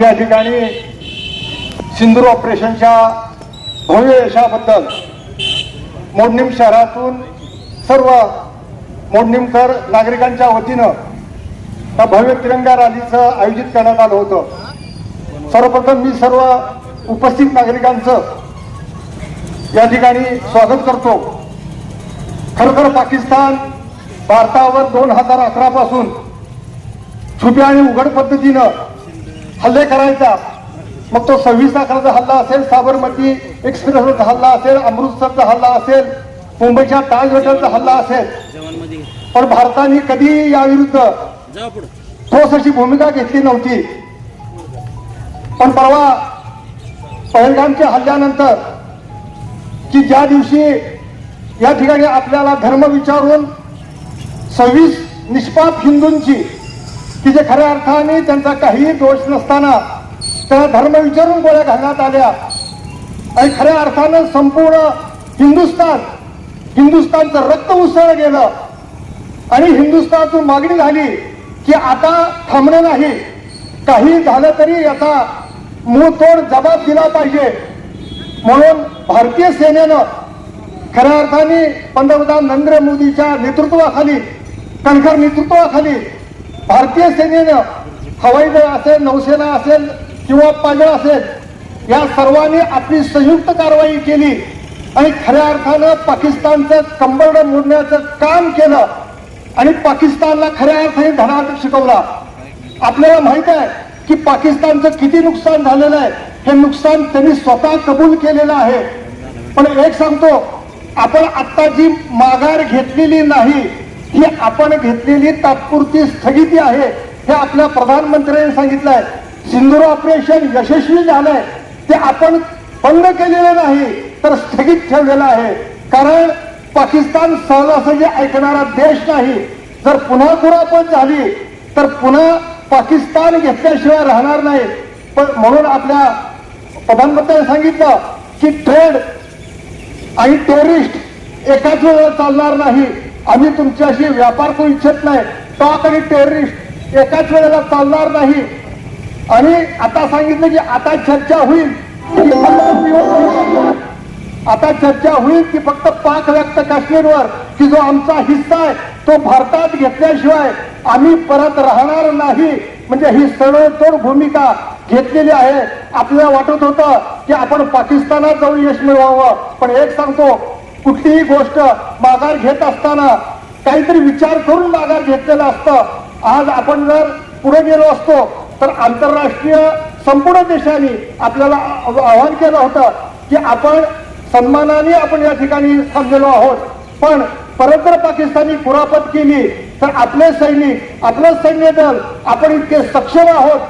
या ठिकाणी सिंदूर ऑपरेशनच्या भव्य यशाबद्दल मोडणीम शहरातून सर्व मोडणीमकर नागरिकांच्या वतीनं त्या भव्य तिरंगा रॅलीचं आयोजित करण्यात आलं होतं. सर्वप्रथम मी सर्व उपस्थित नागरिकांचं या ठिकाणी स्वागत करतो. खरोखर पाकिस्तान भारतावर दोन हजार अकरा पासून छुप्या आणि उघड पद्धतीनं हल्ले करायचा. मग तो सव्वीस लाखाचा हल्ला असेल साबरमती एक्सप्रेसचा हल्ला असेल अमृतसरचा हल्ला असेल मुंबईच्या ताज हॉटेलचा हल्ला असेल. पण भारताने कधी याविरुद्ध ठोस अशी भूमिका घेतली नव्हती. पण परवा पहलगामच्या हल्ल्यानंतर की ज्या दिवशी या ठिकाणी आपल्याला धर्म विचारून सव्वीस निष्पाप हिंदूंची की जे खऱ्या अर्थाने त्यांचा काहीही दोष नसताना त्यांना धर्म विचारून गोळ्या घालण्यात आल्या. आणि खऱ्या अर्थानं संपूर्ण हिंदुस्थान हिंदुस्थानचं रक्त उसळलं गेलं. आणि हिंदुस्थानातून मागणी झाली की आता थांबणं नाही. काही झालं तरी याचा मूळतोड जबाब दिला पाहिजे. म्हणून भारतीय सेनेनं खऱ्या अर्थाने पंतप्रधान नरेंद्र मोदीच्या नेतृत्वाखाली कणखर नेतृत्वाखाली भारतीय सेनेनं हवाई दल असेल नौसेना असेल किंवा पाजळ असेल या सर्वांनी आपली संयुक्त कारवाई केली आणि खऱ्या अर्थानं पाकिस्तानचं कंबरड मोडण्याचं काम केलं आणि पाकिस्तानला खऱ्या अर्थाने धडा शिकवला. आपल्याला माहीत आहे की पाकिस्तानचं किती नुकसान झालेलं आहे हे नुकसान त्यांनी स्वतः कबूल केलेलं आहे. पण एक सांगतो आपण आता जी माघार घेतलेली नाही ही आपण घेतलेली तात्पुरती स्थगिती आहे हे आपल्या प्रधानमंत्र्यांनी आहे सिंदूर ऑपरेशन यशस्वी झालंय. ते आपण बंद केलेलं नाही तर स्थगित ठेवलेलं आहे. कारण पाकिस्तान सहजासहजी ऐकणारा देश नाही जर पुन्हा कुरापत झाली तर पुन्हा पाकिस्तान घेतल्याशिवाय राहणार नाही. पण म्हणून आपल्या प्रधानमंत्र्यांनी सांगितलं की ट्रेड आणि टेरिस्ट एकाच वेळेला चालणार नाही. आम्ही तुमच्याशी व्यापार करू इच्छित नाही. टॉक आणि टेररिस्ट एकाच वेळेला चालणार नाही. आणि आता सांगितलं की आता चर्चा होईल की फक्त आता चर्चा होईल की फक्त पाक व्यक्त काश्मीरवर की जो आमचा हिस्सा आहे तो भारतात घेतल्याशिवाय आम्ही परत राहणार नाही. म्हणजे ही सडोतोड भूमिका घेतलेली आहे. आपल्याला वाटत होतं की आपण पाकिस्तानात जाऊन यश मिळवावं. पण एक सांगतो कुठलीही गोष्ट माघार घेत असताना काहीतरी विचार करून माघार घेतलेलं असतं. आज आपण जर पुढे गेलो असतो तर आंतरराष्ट्रीय संपूर्ण देशांनी आपल्याला आवाहन केलं होतं की आपण सन्मानाने आपण या ठिकाणी थांबलेलो आहोत. पण परत जर पाकिस्तानी कुरापत केली तर आपले सैनिक आपलं सैन्य दल आपण इतके सक्षम आहोत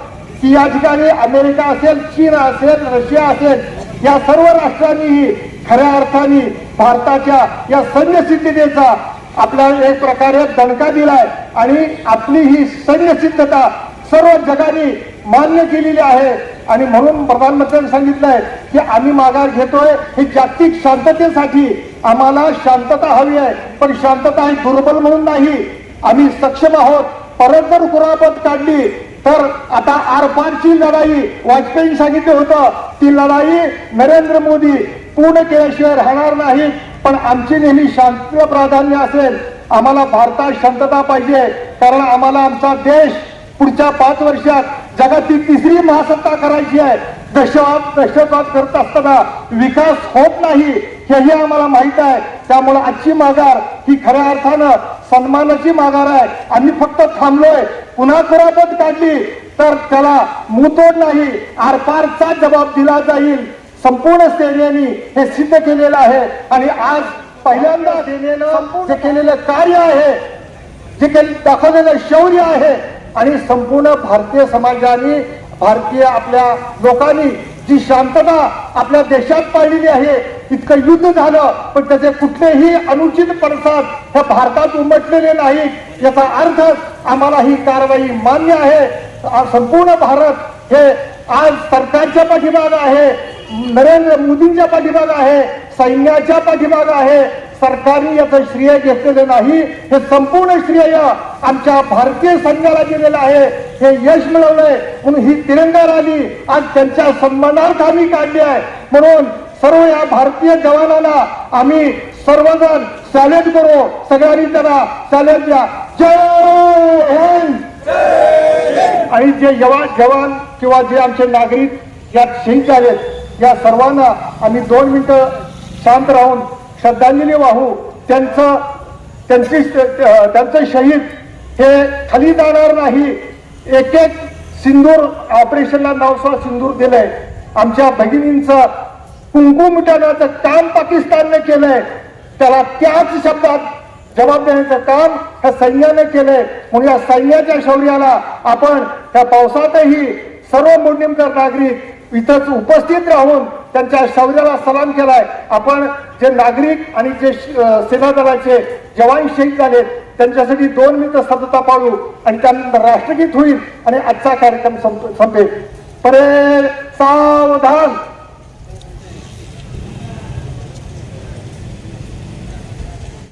की या ठिकाणी अमेरिका असेल चीन असेल रशिया असेल या सर्व राष्ट्रांनीही खऱ्या अर्थाने भारताच्या या सैन्यसिद्धतेचा आपला आपल्याला एक प्रकारे दणका दिलाय. आणि आपली ही सैन्य सिद्धता सर्व जगाने मान्य केलेली आहे. आणि म्हणून प्रधानमंत्र्यांनी सांगितलंय की आम्ही माघार घेतोय. ही जागतिक शांततेसाठी आम्हाला शांतता हवी आहे. पण शांतता ही दुर्बल म्हणून नाही. आम्ही सक्षम आहोत. परत जर कुरापत काढली तर आता आरपारची लढाई वाजपेयी सांगितलं होतं. ती लढाई नरेंद्र मोदी पूर्ण केल्याशिवाय राहणार नाही. पण आमची नेहमी शांतीला प्राधान्य असेल. आम्हाला भारतात शांतता पाहिजे. कारण आम्हाला आमचा देश पुढच्या पाच वर्षात जगातील तिसरी महासत्ता करायची आहे. दहशतवाद दहशतवाद करत असताना विकास होत नाही हेही आम्हाला माहीत आहे. त्यामुळे आजची माघार ही खऱ्या अर्थानं सन्मानाची माघार आहे. आम्ही फक्त थांबलोय. पुन्हा खुरापत काढली तर त्याला मुतोड नाही. आरपारचा जबाब दिला जाईल. संपूर्ण सेनेने हे सिद्ध केलेलं आहे. आणि आज पहिल्यांदा सेनेनं जे केलेलं कार्य आहे जे काही दाखवलेलं शौर्य आहे आणि संपूर्ण भारतीय समाजाने भारतीय आपल्या लोकांनी जी शांतता आपल्या देशात पाळलेली आहे इतकं युद्ध झालं पण त्याचे कुठलेही अनुचित पडसाद हे भारतात उमटलेले नाहीत याचा अर्थ आम्हाला ही कारवाई मान्य आहे. संपूर्ण भारत हे आज सरकारच्या पाठीमाग आहे नरेंद्र मोदींच्या पाठीमाग आहे सैन्याच्या पाठीमाग आहे. सरकारने याचं श्रेय घेतलेलं नाही. हे संपूर्ण श्रेय आमच्या भारतीय सैन्याला गेलेलं आहे. हे यश मिळवलंय. म्हणून ही तिरंगा रॅली आज त्यांच्या सन्मानार्थ आम्ही काढली आहे. म्हणून सर्व या भारतीय जवानांना आम्ही सर्वजण सॅल्यूट करू. सगळ्यांनी त्यांना सॅल्यूट द्या. जय हिंद! आणि जे जवान जवान किंवा जे आमचे नागरिक यात शहीद झालेत या सर्वांना आम्ही दोन मिनिटं शांत राहून श्रद्धांजली वाहू. त्यांचं त्यांची त्यांचं शहीद हे खाली जाणार नाही. एक एक सिंदूर ऑपरेशनला नाव सिंदूर दिलंय. आमच्या भगिनींचं कुंकू मिटवण्याचं काम पाकिस्तानने केलंय. त्याला त्याच शब्दात जबाब देण्याचं काम ह्या सैन्याने केलंय. म्हणून या सैन्याच्या शौर्याला आपण त्या पावसातही सर्व मुंडीमकर नागरिक इथंच उपस्थित राहून त्यांच्या शौर्याला सलाम केलाय. आपण जे नागरिक आणि जे सेना दलाचे जवान शहीद झालेत त्यांच्यासाठी दोन मिनिटं सतता पाळू आणि त्यानंतर राष्ट्रगीत होईल आणि आजचा कार्यक्रम संप- संपेल. परे सावधान!